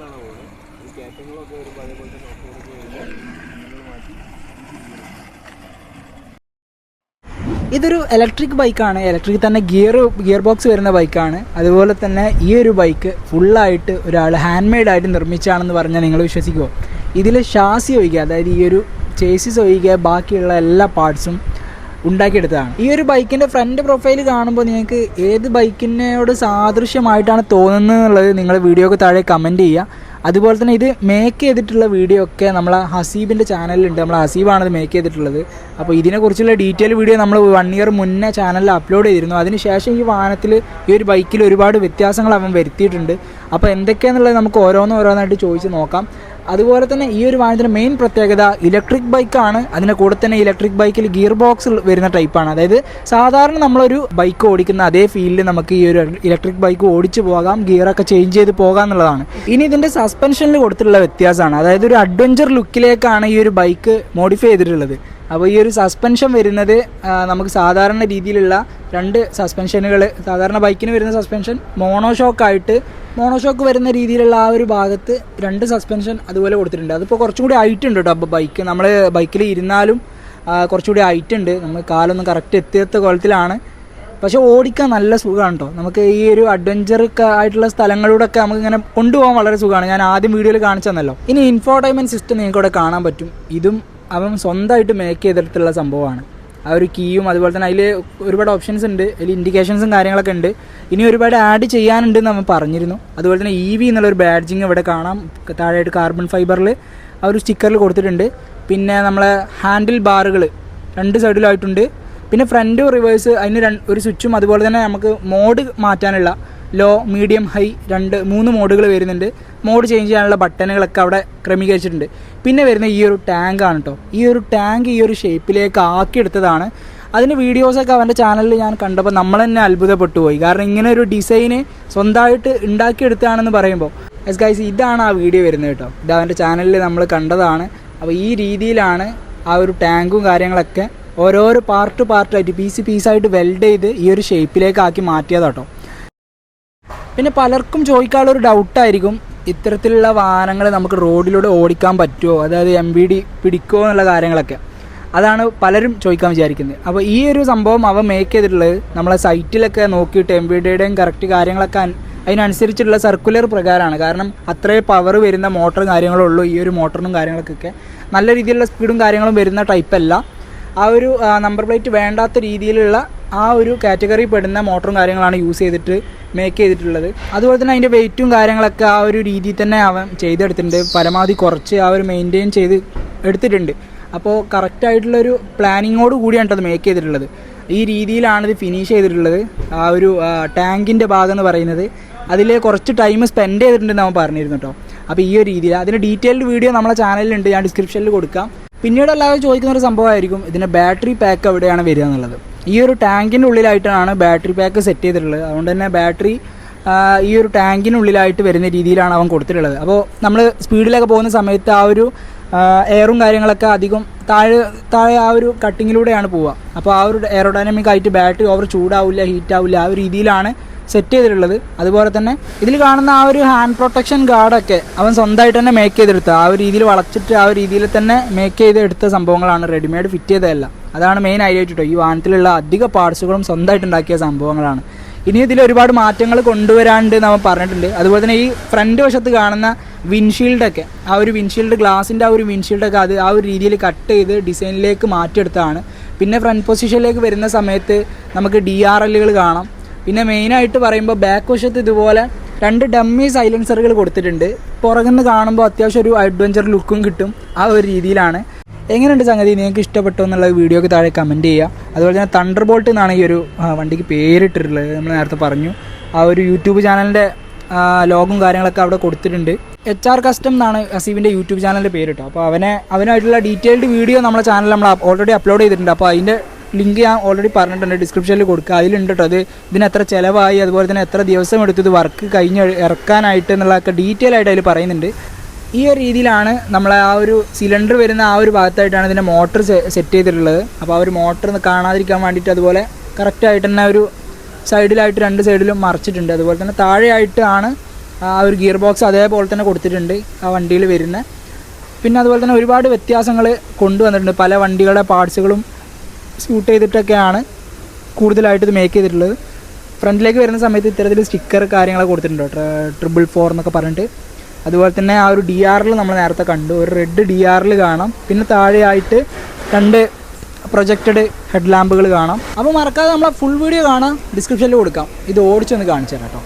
കയറ്റങ്ങളിലാണ് പോകുന്നത് ഈ കേറ്റങ്ങളൊക്കെ ഒരു അതേപോലെ തന്നെ ഓഫ് വരുമ്പോൾ നിങ്ങൾ മാറ്റി ഇതൊരു ഇലക്ട്രിക് ബൈക്കാണ് ഇലക്ട്രിക് തന്നെ ഗിയർ ഗിയർ ബോക്സ് വരുന്ന ബൈക്കാണ് അതുപോലെ തന്നെ ഈ ഒരു ബൈക്ക് ഫുള്ളായിട്ട് ഒരാൾ ഹാൻഡ് മെയ്ഡ് ആയിട്ട് നിർമ്മിച്ചാണെന്ന് പറഞ്ഞാൽ നിങ്ങൾ വിശ്വസിക്കുമോ ഇതിൽ ഷാസി ഒഴിക്കുക. അതായത് ഈ ഒരു ചേസിസ് ഒഴികെ ബാക്കിയുള്ള എല്ലാ പാർട്സും ഉണ്ടാക്കിയെടുത്തതാണ്. ഈ ഒരു ബൈക്കിന്റെ ഫ്രണ്ട് പ്രൊഫൈൽ കാണുമ്പോൾ നിങ്ങൾക്ക് ഏത് ബൈക്കിനോട് സാദൃശ്യമായിട്ടാണ് തോന്നുന്നത് എന്നുള്ളത് നിങ്ങൾ വീഡിയോക്ക് താഴെ കമന്റ് ചെയ്യുക. അതുപോലെ തന്നെ ഇത് മേക്ക് ചെയ്തിട്ടുള്ള വീഡിയോ ഒക്കെ നമ്മളെ ഹസീബിന്റെ ചാനലിലുണ്ട് നമ്മൾ ഹസീബാണ് ഇത് മേക്ക് ചെയ്തിട്ടുള്ളത്. അപ്പോൾ ഇതിനെക്കുറിച്ചുള്ള ഡീറ്റെയിൽ വീഡിയോ നമ്മൾ വൺ ഇയർ മുന്നേ ചാനലിൽ അപ്ലോഡ് ചെയ്തിരുന്നു. അതിനുശേഷം ഈ വാഹനത്തിൽ ഈ ഒരു ബൈക്കിൽ ഒരുപാട് വ്യത്യാസങ്ങൾ അവൻ വരുത്തിയിട്ടുണ്ട്. അപ്പോൾ എന്തൊക്കെയാണെന്നുള്ളത് നമുക്ക് ഓരോന്നോരോന്നായിട്ട് ചോദിച്ച് നോക്കാം. അതുപോലെ തന്നെ ഈ ഒരു വാഹനത്തിന്റെ മെയിൻ പ്രത്യേകത ഇലക്ട്രിക് ബൈക്കാണ് അതിന്റെ കൂടെ തന്നെ ഇലക്ട്രിക് ബൈക്കിൽ ഗിയർ ബോക്സ് വരുന്ന ടൈപ്പാണ് അതായത് സാധാരണ നമ്മളൊരു ബൈക്ക് ഓടിക്കുന്ന അതേ ഫീൽഡിൽ നമുക്ക് ഈ ഒരു ഇലക്ട്രിക് ബൈക്ക് ഓടിച്ചു പോകാം ഗിയറൊക്കെ ചേഞ്ച് ചെയ്ത് പോകാം എന്നുള്ളതാണ്. ഇനി ഇതിന്റെ സസ്പെൻഷനിൽ കൊടുത്തിട്ടുള്ള വ്യത്യാസമാണ്. അതായത് ഒരു അഡ്വഞ്ചർ ലുക്കിലേക്കാണ് ഈ ഒരു ബൈക്ക് മോഡിഫൈ ചെയ്തിട്ടുള്ളത്. അപ്പോൾ ഈ ഒരു സസ്പെൻഷൻ വരുന്നത് നമുക്ക് സാധാരണ രീതിയിലുള്ള രണ്ട് സസ്പെൻഷനുകൾ സാധാരണ ബൈക്കിന് വരുന്ന സസ്പെൻഷൻ മോണോ മോണോഷോക്കായിട്ട് മോണോഷോക്ക് വരുന്ന രീതിയിലുള്ള ആ ഒരു ഭാഗത്ത് രണ്ട് സസ്പെൻഷൻ അതുപോലെ കൊടുത്തിട്ടുണ്ട്. അതിപ്പോൾ കുറച്ചും കൂടി ഹൈറ്റ് ഉണ്ട് കേട്ടോ അപ്പോൾ ബൈക്ക് നമ്മൾ ബൈക്കിൽ ഇരുന്നാലും കുറച്ചുകൂടി ഹൈറ്റ് ഉണ്ട്. നമ്മൾ കാലൊന്നും കറക്റ്റ് എത്തിയത്തെ കോലത്തിലാണ്. പക്ഷേ ഓടിക്കാൻ നല്ല സുഖമാണ് കേട്ടോ നമുക്ക് ഈ ഒരു അഡ്വഞ്ചർ ആയിട്ടുള്ള സ്ഥലങ്ങളിലൂടെയൊക്കെ നമുക്ക് ഇങ്ങനെ കൊണ്ടുപോകാൻ വളരെ സുഖമാണ് ഞാൻ ആദ്യം വീഡിയോയിൽ കാണിച്ചു തന്നല്ലോ ഇനി ഇൻഫോർടൈൻമെന്റ് സിസ്റ്റം നിങ്ങൾക്ക് ഇവിടെ കാണാൻ പറ്റും. ഇതും അവൻ സ്വന്തമായിട്ട് മേക്ക് ചെയ്തെടുത്തുള്ള സംഭവമാണ്. ആ ഒരു കീയും അതുപോലെ തന്നെ അതിൽ ഒരുപാട് ഓപ്ഷൻസ് ഉണ്ട്. അതിൽ ഇൻഡിക്കേഷൻസും കാര്യങ്ങളൊക്കെ ഉണ്ട്. ഇനി ഒരുപാട് ആഡ് ചെയ്യാനുണ്ട് നമ്മൾ പറഞ്ഞിരുന്നു. അതുപോലെ തന്നെ ഇ വി എന്നുള്ളൊരു ബാഡ്ജിങ് ഇവിടെ കാണാം. താഴെയായിട്ട് കാർബൺ ഫൈബറിൽ ആ ഒരു സ്റ്റിക്കറിൽ കൊടുത്തിട്ടുണ്ട്. പിന്നെ നമ്മളെ ഹാൻഡിൽ ബാറുകൾ രണ്ട് സൈഡിലായിട്ടുണ്ട് പിന്നെ ഫ്രണ്ട് റിവേഴ്സ് അതിന് ഒരു സ്വിച്ചും അതുപോലെ തന്നെ നമുക്ക് മോഡ് മാറ്റാനുള്ള ലോ മീഡിയം ഹൈ രണ്ട് മൂന്ന് മോഡുകൾ വരുന്നുണ്ട്. മോഡ് ചേഞ്ച് ചെയ്യാനുള്ള ബട്ടണുകളൊക്കെ അവിടെ ക്രമീകരിച്ചിട്ടുണ്ട്. പിന്നെ വരുന്ന ഈ ഒരു ടാങ്ക് ആണ് കേട്ടോ ഈ ഒരു ടാങ്ക് ഈ ഒരു ഷേപ്പിലേക്ക് ആക്കിയെടുത്തതാണ് അതിന്റെ വീഡിയോസൊക്കെ അവന്റെ ചാനലിൽ ഞാൻ കണ്ടപ്പോൾ നമ്മൾ തന്നെ അത്ഭുതപ്പെട്ടു പോയി. കാരണം ഇങ്ങനെ ഒരു ഡിസൈന് സ്വന്തമായിട്ട് ഉണ്ടാക്കിയെടുത്തതാണെന്ന് പറയുമ്പോൾ. എസ് ഗൈസ് ഇതാണ് ആ വീഡിയോ വരുന്നത് കേട്ടോ ഇത് അവന്റെ ചാനലിൽ നമ്മൾ കണ്ടതാണ്. അപ്പോൾ ഈ രീതിയിലാണ് ആ ഒരു ടാങ്കും കാര്യങ്ങളൊക്കെ ഓരോരോ പാർട്ട് പാർട്ടായിട്ട് പീസ് പീസായിട്ട് വെൽഡ് ചെയ്ത് ഈ ഒരു ഷേപ്പിലേക്ക് ആക്കി മാറ്റിയതാട്ടോ പിന്നെ പലർക്കും ചോദിക്കാനുള്ള ഒരു ഡൗട്ടായിരിക്കും ഇത്തരത്തിലുള്ള വാഹനങ്ങൾ നമുക്ക് റോഡിലൂടെ ഓടിക്കാൻ പറ്റുമോ? അതായത് എം ബി ഡി പിടിക്കുമോ എന്നുള്ള കാര്യങ്ങളൊക്കെ. അതാണ് പലരും ചോദിക്കാൻ വിചാരിക്കുന്നത്. അപ്പോൾ ഈ ഒരു സംഭവം അവ മേക്ക് ചെയ്തിട്ടുള്ളത് നമ്മളെ സൈറ്റിലൊക്കെ നോക്കിയിട്ട് എം ബി ഡിയുടെയും കറക്റ്റ് കാര്യങ്ങളൊക്കെ അതിനനുസരിച്ചുള്ള സർക്കുലർ പ്രകാരമാണ്. കാരണം അത്രേ പവർ വരുന്ന മോട്ടറും കാര്യങ്ങളും ഉള്ളൂ ഈ ഒരു മോട്ടറിനും കാര്യങ്ങൾക്കൊക്കെ. നല്ല രീതിയിലുള്ള സ്പീഡും കാര്യങ്ങളും വരുന്ന ടൈപ്പല്ല ആ ഒരു നമ്പർ പ്ലേറ്റ് വേണ്ടാത്ത രീതിയിലുള്ള ആ ഒരു കാറ്റഗറി പെടുന്ന മോട്ടറും കാര്യങ്ങളാണ് യൂസ് ചെയ്തിട്ട് മേക്ക് ചെയ്തിട്ടുള്ളത്. അതുപോലെ തന്നെ അതിന്റെ വെയിറ്റും കാര്യങ്ങളൊക്കെ ആ ഒരു രീതിയിൽ തന്നെ അവൻ ചെയ്തെടുത്തിട്ടുണ്ട്. പരമാവധി കുറച്ച് ആ ഒരു മെയിന്റെയിൻ ചെയ്ത് എടുത്തിട്ടുണ്ട്. അപ്പോൾ കറക്റ്റായിട്ടുള്ളൊരു പ്ലാനിങ്ങോട് കൂടിയാണ് അത് മേക്ക് ചെയ്തിട്ടുള്ളത്. ഈ രീതിയിലാണ് ഇത് ഫിനിഷ് ചെയ്തിട്ടുള്ളത്. ആ ഒരു ടാങ്കിന്റെ ഭാഗം എന്ന് പറയുന്നത്. അതിൽ കുറച്ച് ടൈം സ്പെൻഡ് ചെയ്തിട്ടുണ്ടെന്ന് അവൻ പറഞ്ഞിരുന്നു കേട്ടോ. അപ്പോൾ ഈ ഒരു രീതിയിൽ അതിന്റെ ഡീറ്റെയിൽഡ് വീഡിയോ നമ്മളെ ചാനലിലുണ്ട്. ഞാൻ ഡിസ്ക്രിപ്ഷനിൽ കൊടുക്കാം. പിന്നീട് എല്ലാവരും ചോദിക്കുന്ന ഒരു സംഭവമായിരിക്കും. ഇതിന്റെ ബാറ്ററി പാക്ക് എവിടെയാണ് വരിക എന്നുള്ളത്. ഈ ഒരു ടാങ്കിന്റെ ഉള്ളിലായിട്ടാണ് ബാറ്ററി പാക്ക് സെറ്റ് ചെയ്തിട്ടുള്ളത്. അതുകൊണ്ട് തന്നെ ബാറ്ററി ഈ ഒരു ടാങ്കിനുള്ളിലായിട്ട് വരുന്ന രീതിയിലാണ് അവൻ കൊടുത്തിട്ടുള്ളത്. അപ്പോൾ നമ്മൾ സ്പീഡിലൊക്കെ പോകുന്ന സമയത്ത് ആ ഒരു എയറും കാര്യങ്ങളൊക്കെ അധികം താഴെ താഴെ ആ ഒരു കട്ടിങ്ങിലൂടെയാണ് പോവുക. അപ്പോൾ ആ ഒരു എയറോഡൈനമിക് ആയിട്ട് ബാറ്ററി ഓവർ ചൂടാവില്ല ഹീറ്റ് ആവില്ല ആ ഒരു രീതിയിലാണ് സെറ്റ് ചെയ്തിട്ടുള്ളത്. അതുപോലെ തന്നെ ഇതിൽ കാണുന്ന ആ ഒരു ഹാൻഡ് പ്രൊട്ടക്ഷൻ ഗാർഡൊക്കെ അവൻ സ്വന്തമായിട്ട് തന്നെ മേക്ക് ചെയ്തെടുത്ത ആ ഒരു രീതിയിൽ വളച്ചിട്ട് ആ ഒരു രീതിയിൽ തന്നെ മേക്ക് ചെയ്ത് എടുത്ത സംഭവങ്ങളാണ് റെഡിമെയ്ഡ് ഫിറ്റ് ചെയ്തതല്ല. അതാണ് മെയിൻ ഹൈലൈറ്റ് കേട്ടോ ഈ വാഹനത്തിലുള്ള അധിക പാർട്സുകളും സ്വന്തമായിട്ട് ഉണ്ടാക്കിയ സംഭവങ്ങളാണ്. ഇനി ഇതിൽ ഒരുപാട് മാറ്റങ്ങൾ കൊണ്ടുവരാണ്ട് നമ്മൾ പറഞ്ഞിട്ടുണ്ട്. അതുപോലെ തന്നെ ഈ ഫ്രണ്ട് വശത്ത് കാണുന്ന വിൻഷീൽഡൊക്കെ ആ ഒരു വിൻഷീൽഡ് ഗ്ലാസിന്റെ ആ ഒരു വിൻഷീൽഡൊക്കെ അത് ആ ഒരു രീതിയിൽ കട്ട് ചെയ്ത് ഡിസൈനിലേക്ക് മാറ്റിയെടുത്തതാണ്. പിന്നെ ഫ്രണ്ട് പൊസിഷനിലേക്ക് വരുന്ന സമയത്ത് നമുക്ക് ഡി ആർ എല്ലുകൾ കാണാം. പിന്നെ മെയിനായിട്ട് പറയുമ്പോൾ ബാക്ക് വശത്ത് ഇതുപോലെ രണ്ട് ഡമ്മി സൈലൻസറുകൾ കൊടുത്തിട്ടുണ്ട്. പുറകുനിന്ന് കാണുമ്പോൾ അത്യാവശ്യം ഒരു അഡ്വഞ്ചർ ലുക്കും കിട്ടും. ആ ഒരു രീതിയിലാണ്. എങ്ങനെയുണ്ട് സംഗതി? നിങ്ങൾക്ക് ഇഷ്ടപ്പെട്ടോ എന്നുള്ള വീഡിയോക്ക് താഴെ കമന്റ് ചെയ്യുക. അതുപോലെ തന്നെ തണ്ടർ ബോൾട്ട് എന്നാണ് ഈ ഒരു വണ്ടിക്ക് പേരിട്ടിട്ടുള്ളത് നമ്മൾ നേരത്തെ പറഞ്ഞു. ആ ഒരു യൂട്യൂബ് ചാനലിന്റെ ലോഗും കാര്യങ്ങളൊക്കെ അവിടെ കൊടുത്തിട്ടുണ്ട്. എച്ച് ആർ കസ്റ്റം എന്നാണ് അസീബിന്റെ യൂട്യൂബ് ചാനലിന്റെ പേര് അപ്പോൾ അവനെ അവനായിട്ടുള്ള ഡീറ്റെയിൽഡ് വീഡിയോ നമ്മുടെ ചാനൽ നമ്മൾ ഓൾറെഡി അപ്ലോഡ് ചെയ്തിട്ടുണ്ട്. അപ്പോൾ അതിന്റെ ലിങ്ക് ഞാൻ ഓൾറെഡി പറഞ്ഞിട്ടുണ്ട് ഡിസ്ക്രിപ്ഷനിൽ കൊടുക്കുക. അതിലുണ്ട് അത് ഇതിന് എത്ര ചിലവായി അതുപോലെ തന്നെ എത്ര ദിവസം എടുത്തത് വർക്ക് കഴിഞ്ഞ് ഇറക്കാനായിട്ട് എന്നുള്ളതൊക്കെ ഡീറ്റെയിൽ ആയിട്ട് അതിൽ പറയുന്നുണ്ട്. ഈ ഒരു രീതിയിലാണ് നമ്മളെ ആ ഒരു സിലിണ്ടർ വരുന്ന ആ ഒരു ഭാഗത്തായിട്ടാണ് ഇതിന്റെ മോട്ടർ സെറ്റ് ചെയ്തിട്ടുള്ളത്. അപ്പോൾ ആ ഒരു മോട്ടർ കാണാതിരിക്കാൻ വേണ്ടിയിട്ട് അതുപോലെ കറക്റ്റായിട്ട് തന്നെ ഒരു സൈഡിലായിട്ട് രണ്ട് സൈഡിലും മറച്ചിട്ടുണ്ട്. അതുപോലെ തന്നെ താഴെയായിട്ടാണ് ആ ഒരു ഗിയർ ബോക്സ് അതേപോലെ തന്നെ കൊടുത്തിട്ടുണ്ട് ആ വണ്ടിയിൽ വരുന്ന. പിന്നെ അതുപോലെ തന്നെ ഒരുപാട് വ്യത്യാസങ്ങൾ കൊണ്ടുവന്നിട്ടുണ്ട്. പല വണ്ടികളുടെ പാർട്സുകളും സ്യൂട്ട് ചെയ്തിട്ടൊക്കെയാണ് കൂടുതലായിട്ട് മേക്ക് ചെയ്തിട്ടുള്ളത്. ഫ്രണ്ടിലേക്ക് വരുന്ന സമയത്ത് ഇത്തരത്തിൽ സ്റ്റിക്കർ കാര്യങ്ങളൊക്കെ കൊടുത്തിട്ടുണ്ട് ട്രിപ്പിൾ ഫോർ എന്നൊക്കെ പറഞ്ഞിട്ട്. അതുപോലെ തന്നെ ആ ഒരു ഡി ആറിൽ നമ്മൾ നേരത്തെ കണ്ടു. ഒരു റെഡ് ഡി ആറിൽ കാണാം. പിന്നെ താഴെയായിട്ട് രണ്ട് പ്രൊജക്റ്റഡ് ഹെഡ് ലാമ്പുകൾ കാണാം. അപ്പോൾ മറക്കാതെ നമ്മളെ ഫുൾ വീഡിയോ കാണാം. ഡിസ്ക്രിപ്ഷനിൽ കൊടുക്കാം. ഇത് ഓടിച്ചൊന്ന് കാണിച്ചു തരാം കേട്ടോ.